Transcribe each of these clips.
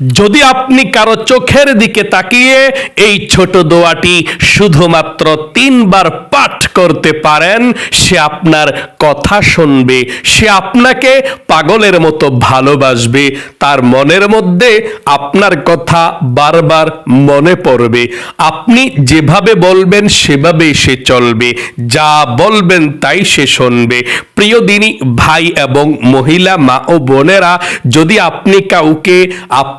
যদি আপনি কারও চোখের দিকে তাকিয়ে এই ছোট দোয়াটি শুধুমাত্র তিনবার পাঠ করতে পারেন, সে আপনার কথা শুনবে, সে আপনাকে পাগলের মতো ভালোবাসবে, তার মনের মধ্যে আপনার কথা বারবার মনে পড়বে। আপনি যেভাবে বলবেন, সেভাবেই সে চলবে। যা বলবেন, তাই সে শুনবে। প্রিয় দিনী ভাই এবং মহিলা মা ও বোনেরা, যদি আপনি কাউকে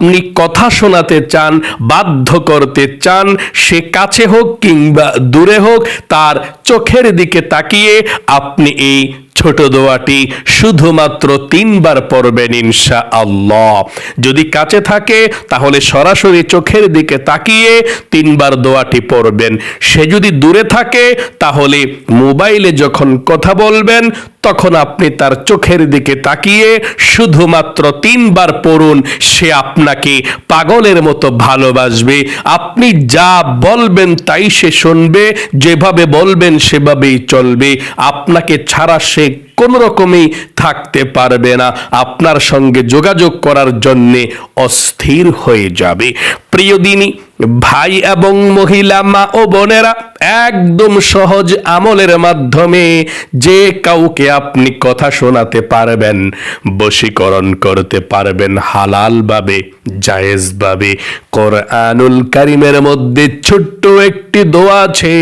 আপনি কথা শোনাতে চান, বাধ্য করতে চান, সে কাছে হোক কিংবা দূরে হোক, তার চোখের দিকে তাকিয়ে আপনি এই ছোট দোয়াটি শুধুমাত্র তিনবার পড়বেন ইনশা আল্লাহ যদি কাছে থাকে, তাহলে সরাসরি চোখের দিকে তাকিয়ে তিনবার দোয়াটি পড়বেন। সে যদি দূরে থাকে, তাহলে মোবাইলে যখন কথা বলবেন, তখন আপনি তার চোখের দিকে তাকিয়ে শুধুমাত্র তিনবার পড়ুন, সে আপনাকে পাগলের মতো ভালোবাসবে। আপনি যা বলবেন তাই সে শুনবে, যেভাবে বলবেন সেভাবেই চলবে। আপনাকে ছাড়া সে big কোন রকমেই থাকতে পারবে না। আপনার সঙ্গে যোগাযোগ করার জন্যে অস্থির হয়ে যাবে। প্রিয় দিনী, ভাই এবং মহিলা, মা ও বোনেরা, একদম সহজ আমলের মাধ্যমে যে কাউকে আপনি কথা শোনাতে পারবেন, বশীকরণ করতে পারবেন হালালভাবে, জায়েজভাবে। কোরআনুল কারিমের মধ্যে ছোট্ট একটি দোয়া আছে।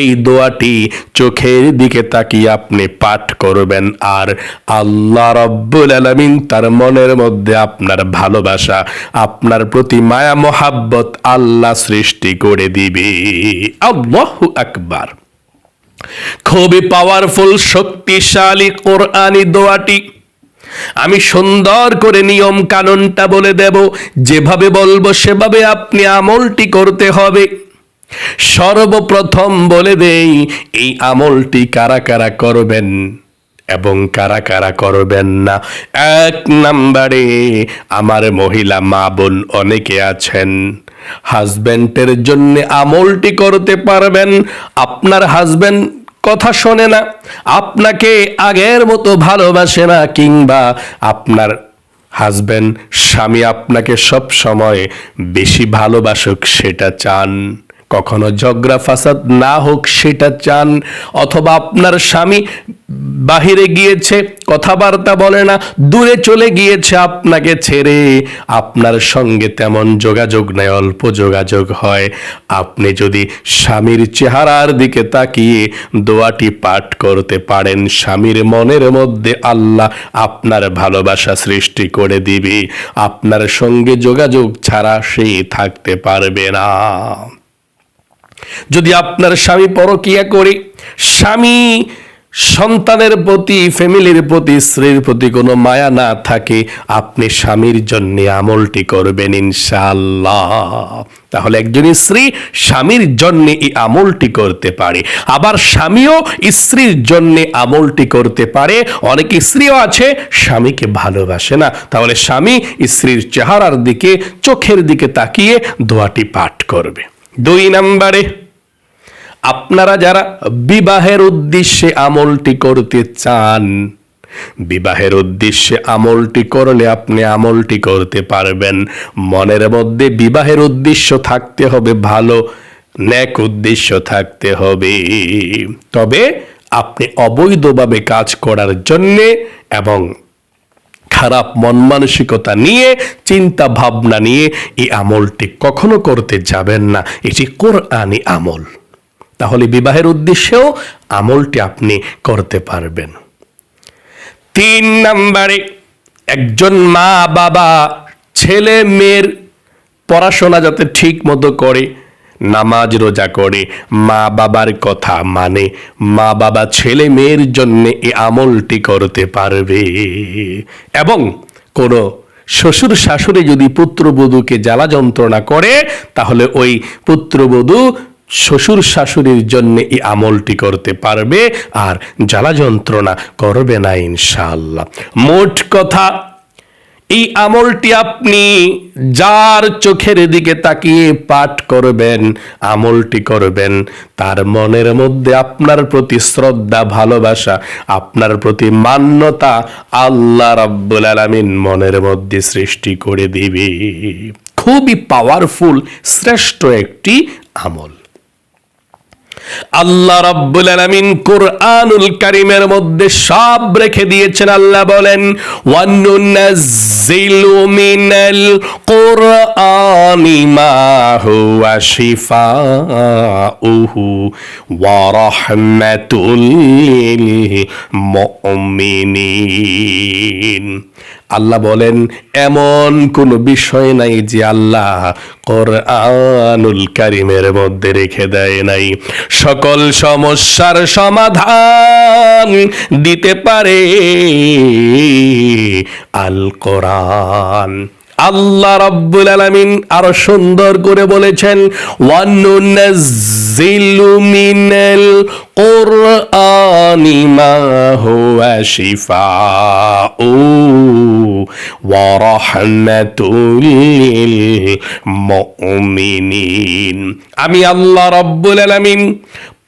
এই দোয়াটি চোখের দিকে তাকিয়ে আপনি পাঠ করবেন। আর আল্লাহ রব্বুল আলামিন তার মনের মধ্যে আপনার ভালোবাসা, আপনার প্রতি মায়া, মোহাব্বত আল্লাহ সৃষ্টি করে দিবে। আল্লাহু আকবার। খুবই পাওয়ারফুল শক্তিশালী কোরআনি দোয়াটি। আমি সুন্দর করে নিয়ম কানুনটা বলে দেব, যেভাবে বলব সেভাবে আপনি আমলটি করতে হবে। সর্বপ্রথম বলে দেই, এই আমলটি কারা কারা করবেন? এবং কারা কারা করবেন না? এক নাম্বারে, আমার মহিলা মা বোন অনেকে আছেন। হাজব্যান্ডের জন্য আমলটি করতে পারবেন। আপনার হাজব্যান্ড কথা শোনে না। আপনাকে আগের মতো ভালোবাসে না, কিংবা আপনার হাজব্যান্ড স্বামী আপনাকে সব সময় বেশি ভালোবাসুক, সেটা চান। কখনো ঝগড়া ফাসাদ না হোক সেটা চান, অথবা আপনার স্বামী বাহিরে গিয়েছে, কথাবার্তা বলে না, দূরে চলে গিয়েছে আপনাকে ছেড়ে। আপনার সঙ্গে তেমন যোগাযোগ নেই, অল্প যোগাযোগ হয়। আপনি যদি স্বামীর চেহারার দিকে তাকিয়ে দোয়াটি পাঠ করতে পারেন, স্বামীর মনের মধ্যে আল্লাহ আপনার ভালোবাসা সৃষ্টি করে দিবে। আপনার সঙ্গে যোগাযোগ ছাড়া সে থাকতে পারবে না। যদি আপনার স্বামী পরকিয়া করে, স্বামী সন্তানের প্রতি, ফ্যামিলির প্রতি, স্ত্রীর প্রতি কোনো মায়া না থাকে, আপনি স্বামীর জন্য আমলটি করবেন ইনশাআল্লাহ। তাহলে একজন স্ত্রী স্বামীর জন্য এই আমলটি করতে পারে। আবার স্বামীও স্ত্রীর জন্য আমলটি করতে পারে। অনেক স্ত্রীও আছে, স্বামীকে ভালোবাসে না। তাহলে স্বামী স্ত্রীর চেহারার দিকে, চোখের দিকে তাকিয়ে দোয়াটি পাঠ করবে। দুই নম্বরে, আপনারা যারা বিবাহের উদ্দেশ্যে আমলটি করতে চান, বিবাহের উদ্দেশ্যে আমলটি করলে আপনি আমলটি করতে পারবেন। মনের মধ্যে বিবাহের উদ্দেশ্য থাকতে হবে, ভালো ন্যাক উদ্দেশ্য থাকতে হবে। তবে আপনি অবৈধভাবে কাজ করার জন্যে এবং খারাপ মন মানসিকতা নিয়ে চিন্তা ভাবনা নিয়ে এই আমলটি কখনো করতে যাবেন না। এটি কোরআনি আমল। তাহলে বিবাহের উদ্দেশ্যেও আমলটি আপনি করতে পারবেন। তিন নম্বরে, একজন মা বাবা ছেলে মেয়ের পড়াশোনা যাতে ঠিক মতো করে নামাজ রোজা করে। মা বাবার কথা মানে মা বাবা ছেলে মেয়ের জন্য এই আমলটি করতে পারবে। এবং কোনো শ্বশুর শাশুড়ি যদি পুত্রবধূকে জ্বালা যন্ত্রণা করে, তাহলে ওই পুত্রবধূ শ্বশুর শাশুড়ির জন্য এই আমলটি করতে পারবে, আর জ্বালা যন্ত্রণা করবে না ইনশাআল্লাহ। মোট কথা এই আমলটি আপনি যার চোখের দিকে তাকিয়ে পাঠ করবেন, আমলটি করবেন, তার মনের মধ্যে আপনার প্রতি শ্রদ্ধা, ভালোবাসা, আপনার প্রতি মান্যতা আল্লাহ রাব্বুল আলামিন মনের মধ্যে সৃষ্টি করে দিবে। খুবই পাওয়ারফুল শ্রেষ্ঠ একটি আমল। আল্লাহ রাব্বুল আলামিন কুরআনুল কারীমের মধ্যে সব রেখে দিয়েছেন। আল্লাহ বলেন, ওয়ানুনাজ্জিলু মিনাল কুরআনি মা হুয়া শিফাউহু ওয়া রাহমাতুল লিল মুমিনিন। আল্লাহ বলেন, এমন কোন বিষয় নাই যে আল্লাহ কোরআনুল কারিমের মধ্যে রেখে দেয় নাই। সকল সমস্যার সমাধান দিতে পারে আল কোরআন। আল্লাহ রাব্বুল আলামিন আরও সুন্দর করে বলেছেন, ওয়ানুনাজ্জিলু মিনাল কুরআনি মা হুয়া শিফাউ ওয়া রাহমাতুল লিল মুমিনিন। আমি আল্লাহ রাব্বুল আলামিন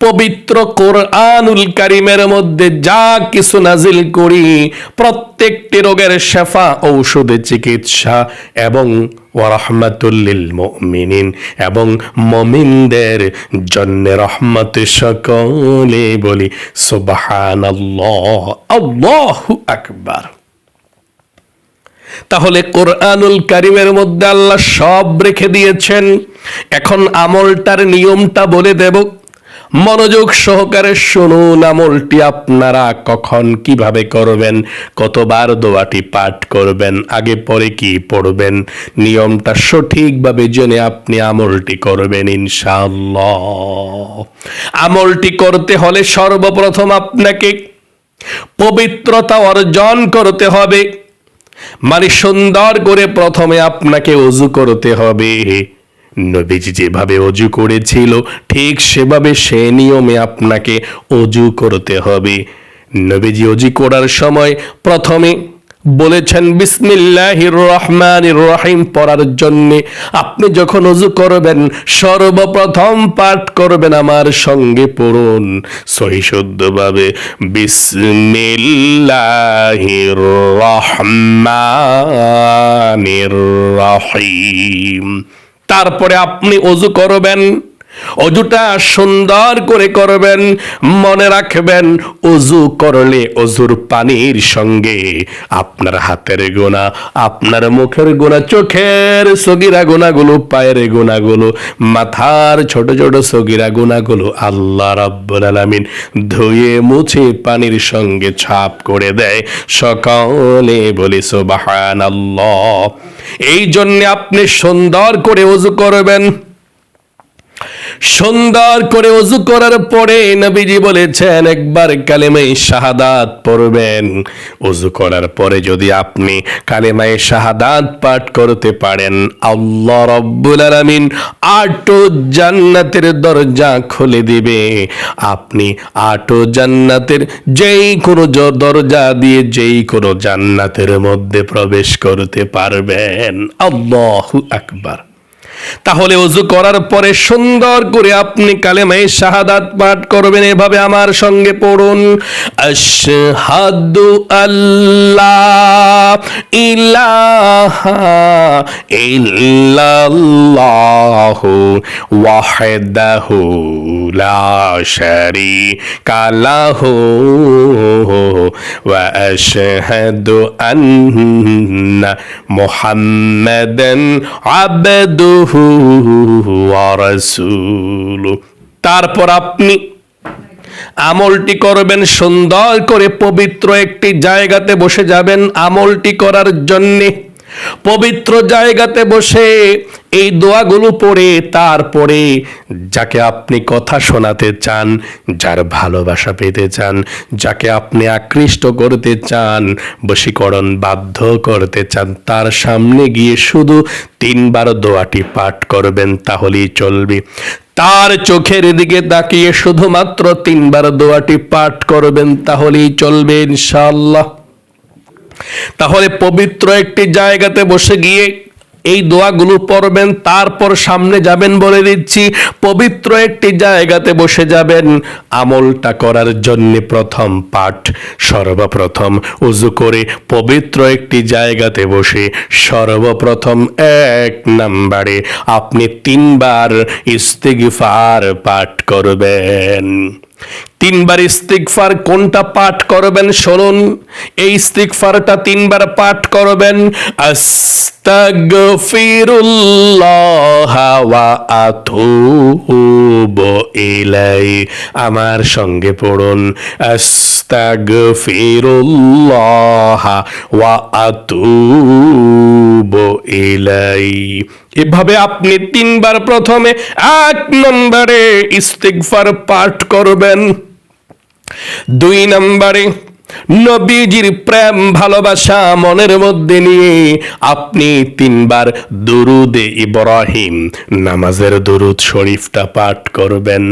পবিত্র কোরআনুল কারিমের মধ্যে যা কিছু নাজিল করি, প্রত্যেকটি রোগের শেফা, ঔষধে চিকিৎসা এবং ওয়ারহমাতুল্লিল মুমিনিন এবং মমিনদের জন্য রহমত সকলে বলি, সুবহানাল্লাহ, আল্লাহু আকবার। তাহলে কোরআনুল কারিমের মধ্যে আল্লাহ সব রেখে দিয়েছেন। এখন আমলটার নিয়মটা বলে দেব। মনোযোগ সহকারে শুনুন আমলটি আপনারা কখন কীভাবে করবেন, কতবার দোয়াটি পাঠ করবেন, আগে পরে কি পড়বেন, নিয়মটা সঠিকভাবে জেনে আপনি আমলটি করবেন ইনশাআল্লাহ। আমলটি করতে হলে সর্বপ্রথম আপনাকে পবিত্রতা অর্জন করতে হবে মানে সুন্দর করে প্রথমে আপনাকে অজু করতে হবে। নবীজি যেভাবে অজু করেছিল, ঠিক সেভাবে সে নিয়মে আপনাকে অজু করতে হবে। নবীজি অজু করার সময় প্রথমে বলেছেন, বিসমিল্লাহির রহমান রহিম পড়ার জন্য আপনি যখন অজু করবেন, সর্বপ্রথম পাঠ করবেন আমার সঙ্গে পড়ুন। সহি শুদ্ধভাবে, বিসমিল্লাহির রহমানির রহিম তারপরে আপনি অজু করবেন। অজুটা সুন্দর করে করবেন, মনে রাখবেন, অজু করলে অজুর পানির সঙ্গে আপনার হাতের গোনা আপনার মুখের গোনা চোখের সগিরা গোনাগুলো পায়ের গোনাগুলো মাথার ছোট ছোট সগিরা গোনাগুলো আল্লাহ রাব্বুল আলামিন ধুয়ে মুছে পানির সঙ্গে ছাপ করে দেয়। সকালে বলি সুবহানাল্লাহ। এই জন্য আপনি সুন্দর করে অজু করবেন। সুন্দর করে অজু করার পরে নবীজি বলেছেন, একবার কালেমাই শাহাদাত পড়বেন। অজু করার পরে যদি আপনি কালেমাই শাহাদাত পাঠ করতে পারেন, আল্লাহ রব্বুল আলামিন আটো জান্নাতের দরজা খুলে দিবে। আপনি আটো জান্নাতের যেই কোনো দরজা দিয়ে যেই কোনো জান্নাতের মধ্যে প্রবেশ করতে পারবেন। আল্লাহু আকবার। তাহলে অজু করার পরে সুন্দর করে আপনি কালেমায় শাহাদাত পাঠ করবেন। এভাবে আমার সঙ্গে পড়ুন। আশহাদু আল্লাহ ইলাহা ইল্লাল্লাহু ওয়াহদাহু লাহু ওয়া আশহাদু আন্না মুহাম্মাদান আবদুহু ওয়া রাসূলুহু তারপর আপনি আমলটি করবেন, সুন্দর করে পবিত্র একটি জায়গাতে বসে যাবেন। আমলটি করার জন্যে পবিত্র জায়গাতে বসে এই দোয়াগুলো পড়ে, তারপরে যাকে আপনি কথা শোনাতে চান, যার ভালোবাসা পেতে চান, যাকে আপনি আকৃষ্ট করতে চান, বশীকরণ বাধ্য করতে চান, তার সামনে গিয়ে শুধু তিনবার দোয়াটি পাঠ করবেন, তাহলেই চলবে। তার চোখের দিকে তাকিয়ে শুধুমাত্র তিনবার দোয়াটি পাঠ করবেন, তাহলেই চলবে, ইনশাআল্লাহ। তাহলে পবিত্র একটি জায়গাতে বসে গিয়ে এই দোয়াগুলো পড়বেন, তারপর সামনে যাবেন বলে দিচ্ছি, পবিত্র একটি জায়গাতে বসে যাবেন। আমলটা করার জন্য প্রথম পাঠ, সর্বপ্রথম উজু করে পবিত্র একটি জায়গাতে বসে, সর্বপ্রথম এক নাম্বারে আপনি তিনবার ইস্তিগফার পাঠ করবেন। তিনবার ইস্তিগফার কোনটা পাঠ করবেন শুনুন। এই ইস্তিগফারটা তিনবার পাঠ করবেন। আস্তাগফিরুল্লাহ ওয়া আতুবু ইলাই। আমার সঙ্গে পড়ুন। আস্তাগফিরুল্লাহ ওয়া আতুবু ইলাই। এভাবে আপনি তিনবার প্রথমে এক নম্বরে ইস্তিকফার পাঠ করবেন। দুই নম্বরে নবীজির প্রেম, ভালোবাসা মনের মধ্যে নিয়ে আপনি তিনবার দুরুদে ইব্রাহিম নামাজের দুরুদ শরীফটা পাঠ করবেন।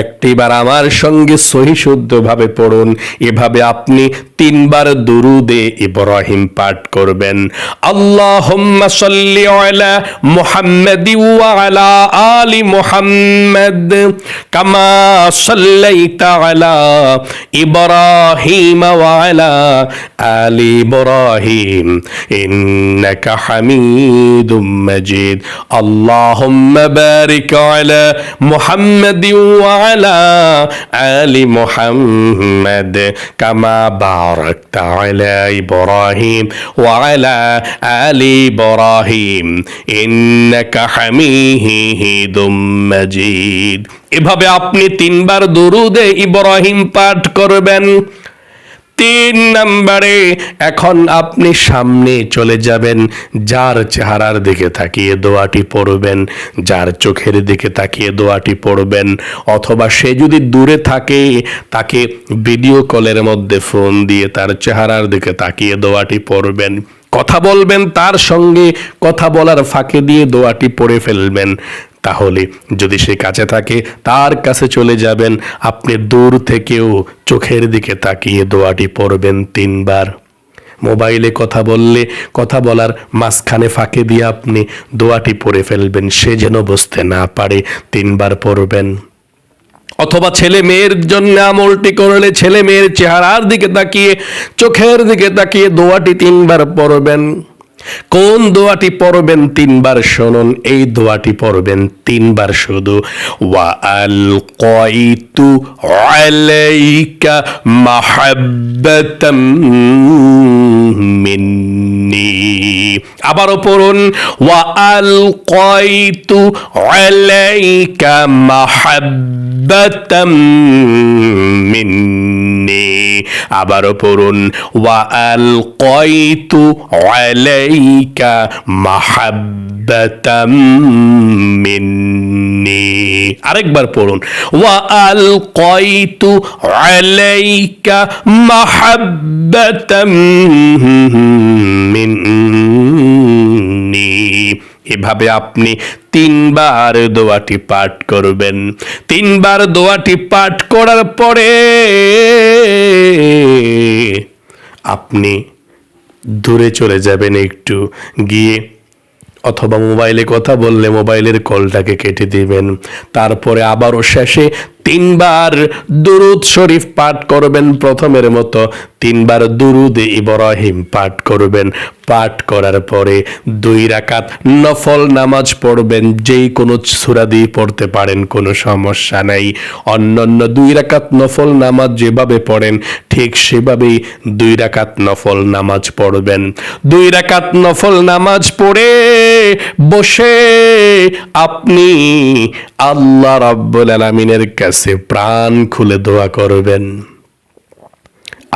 একটিবার আমার সঙ্গে সহি শুদ্ধভাবে পড়ুন। এভাবে আপনি তিনবার দুরুদে ইব্রাহিম পাঠ করবেন। আল্লাহুম্মা সাল্লি আলা মুহাম্মাদি ওয়া আলা আলি মুহাম্মাদ কামা সাল্লাইতা আলা ইব্রাহিম ওয়া আলা আলি ইব্রাহিম ইন্নাকা হামিদুম মাজিদ আল্লাহুম্মা বারিক আলা মুহাম্মাদি ওয়া আলা আলি মুহাম্মাদ কামা باركت على إبراهيم وعلى آل إبراهيم إنك حميد مجيد এভাবে আপনি তিনবার দুরুদে ইব্রাহিম পাঠ করবেন তিন নম্বরে, এখন আপনি সামনে চলে যাবেন, যার চেহারার দিকে তাকিয়ে দোয়াটি পড়বেন, যার চোখের দিকে তাকিয়ে দোয়াটি পড়বেন, অথবা সে যদি দূরে থাকে, তাকে ভিডিও কলের মধ্যে ফোন দিয়ে তার চেহারার দিকে তাকিয়ে দোয়াটি পড়বেন। কথা বলবেন, তার সঙ্গে কথা বলার ফাঁকে দিয়ে দোয়াটি পড়ে ফেলবেন। তাহলে যদি সে কাছে থাকে, তার কাছে চলে যাবেন। আপনি দূর থেকেও চোখের দিকে তাকিয়ে দোয়াটি পড়বেন তিনবার। মোবাইলে কথা বললে, কথা বলার মাঝখানে ফাঁকে দিয়ে আপনি দোয়াটি পড়ে ফেলবেন। সে যেন বুঝতে না পারে, তিনবার পড়বেন। অথবা ছেলে মেয়ের জন্য আমলটি করলে ছেলে মেয়ের চেহারার দিকে তাকিয়ে, চোখের দিকে তাকিয়ে দোয়াটি তিনবার পড়বেন। কোন দোয়াটি পড়বেন তিনবার শুনুন, এই দোয়াটি পড়বেন তিনবার শুধু। ওয়া আল কয়তু আলাইকা মাহাব্বাতাম মিন্নি। আবারও পড়ুন, ওয়া আল কয়তু আলাইকা মাহাব্বাতাম মিন্নি। আবারও পড়ুন, ওয়া আল কয়তু আলাইকা মাহাব্বাতাম মিন্নি। আরেকবার পড়ুন, ওয়া আল কয়তু আলাইকা মাহাব্বাতাম মিন্নি। এভাবে আপনি তিনবার দোয়াটি পাঠ করবেন। তিনবার দোয়াটি পাঠ করার পরে আপনি দূরে চলে যাবেন একটু, গিয়ে অথবা মোবাইলে কথা বললে মোবাইলের কলটাকে কেটে দিবেন। তারপরে আবারও শেষে তিনবার দুরুদ শরীফ পাঠ করবেন প্রথমের মতো। তিনবার দুরুদে ইব্রাহিম পাঠ করবেন। পাঠ করার পরে দুই রাকাত নফল নামাজ পড়বেন। যেই কোনো সূরা দিয়ে পড়তে পারেন, কোনো সমস্যা নাই। অন্যান্য দুই রাকাত নফল নামাজ যেভাবে পড়েন, ঠিক সেভাবেই দুই রাকাত নফল নামাজ পড়বেন। দুই রাকাত নফল নামাজ পড়ে বসে আপনি আল্লাহ রাব্বুল আলমিনের কাছে প্রাণ খুলে দোয়া করবেন।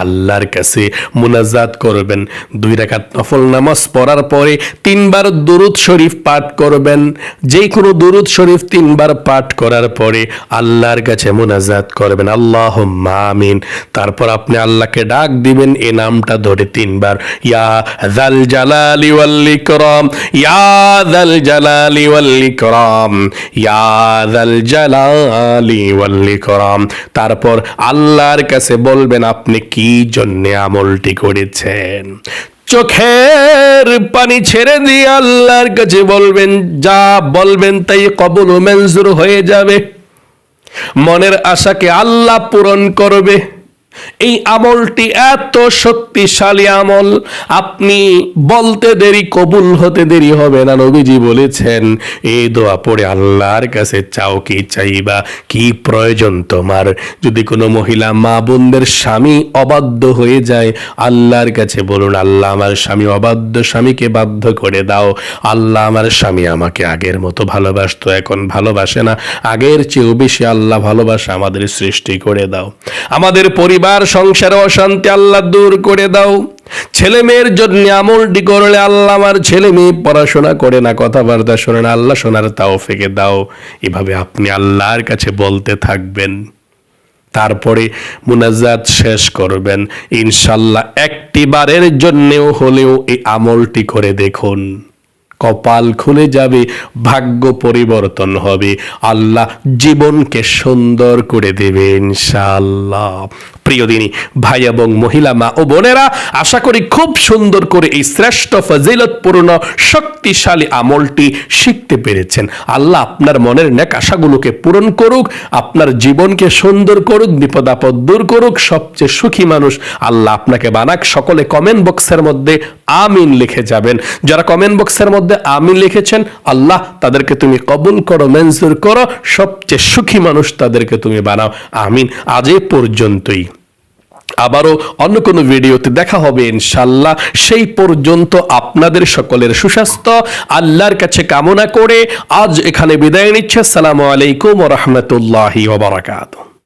আল্লাহর কাছে মুনাজাত করবেন। দুই রাকাত নফল নামাজ পড়ার পরে তিনবার দুরুদ শরীফ পাঠ করবেন। যে কোনো দুরুদ শরীফ তিনবার পাঠ করার পরে আল্লাহর কাছে মুনাজাত করবেন। আল্লাহ মামিন তারপর আপনি আল্লাহকে ডাক দিবেন, এ নামটা ধরে তিনবার। ইয়া জাল জালালি ওয়াল ইয়া জাল জালালি ওয়াল ইকরাম, ইয়া জাল জালালি তারপর আল্লাহর কাছে বলবেন, আপনি কি জন্যে আমলটি করেছেন। চোখের পানি ছেড়ে দিয়ে আল্লাহর কাছে বলবেন, যা বলবেন তাই কবল মঞ্জুর হয়ে যাবে। মনের আশাকে আল্লাহ পূরণ করবে। এই আমলটি এত শক্তিশালী আমল, আপনি বলতে দেরি, কবুল হতে দেরি হবে না, নবীজি বলেছেন এই দোয়া পড়ে আল্লাহর কাছে চাও কি চাইবা, কি প্রয়োজন তোমার? যদি কোনো মহিলা মা বোনদের স্বামী অবাধ্য হয়ে যায়, আল্লাহর কাছে বলুন, আল্লাহ আমার স্বামী অবাধ্য, স্বামীকে বাধ্য করে দাও। আল্লাহ আমার স্বামী আমাকে আগের মতো ভালোবাসতো, এখন ভালোবাসে না। আগের চেয়েও বেশি আল্লাহ ভালোবাসা আমাদের সৃষ্টি করে দাও। আমাদের পরিবার সংসারে অশান্তি আল্লাহ দূর করে দাও। ছেলে মেয়ের জন্য আমলটি করলে আল্লাহ আমার ছেলে মেয়ে পড়াশোনা করে না, কথাবার্তা শোনে না, আল্লাহ শোনার তাও ফেকে দাও। এভাবে আপনি আল্লাহর কাছে বলতে থাকবেন। তারপরে মুনাজাত শেষ করবেন। ইনশাল্লাহ একটি বারের জন্যেও হলেও এই আমলটি করে দেখুন। কপাল খুলে যাবে, ভাগ্য পরিবর্তন হবে। আল্লাহ জীবনকে সুন্দর করে দেবে ইনশাআল্লাহ। প্রিয় দিনী, ভাই এবং মহিলা, মা ও বোনেরা, আশা করি খুব সুন্দর করে এই শ্রেষ্ঠ ফজিলতপূর্ণ, শক্তিশালী আমলটি শিখতে পেরেছেন। আল্লাহ আপনার মনের নেক আশাগুলোকে পূরণ করুক, আপনার জীবনকে সুন্দর করুক বিপদ আপদ দূর করুক, সবচেয়ে সুখী মানুষ আল্লাহ আপনাকে বানাক। সকলে কমেন্ট বক্সের মধ্যে আমিন লিখে যাবেন। যারা কমেন্ট বক্সের মধ্যে আমিন লিখেছেন, আল্লাহ তাদেরকে তুমি কবুল করো মেনজুর করো, সবচেয়ে সুখী মানুষ তাদেরকে তুমি বানাও। আমিন আজ এ পর্যন্তই। আবারও অন্য কোনো ভিডিওতে দেখা হবে ইনশাল্লাহ সেই পর্যন্ত আপনাদের সকলের সুস্বাস্থ্য, আল্লাহর কাছে কামনা করে আজ এখানে বিদায় নিচ্ছে। আসসালামু আলাইকুম রহমতুল্লাহি ওবরাকাতুহ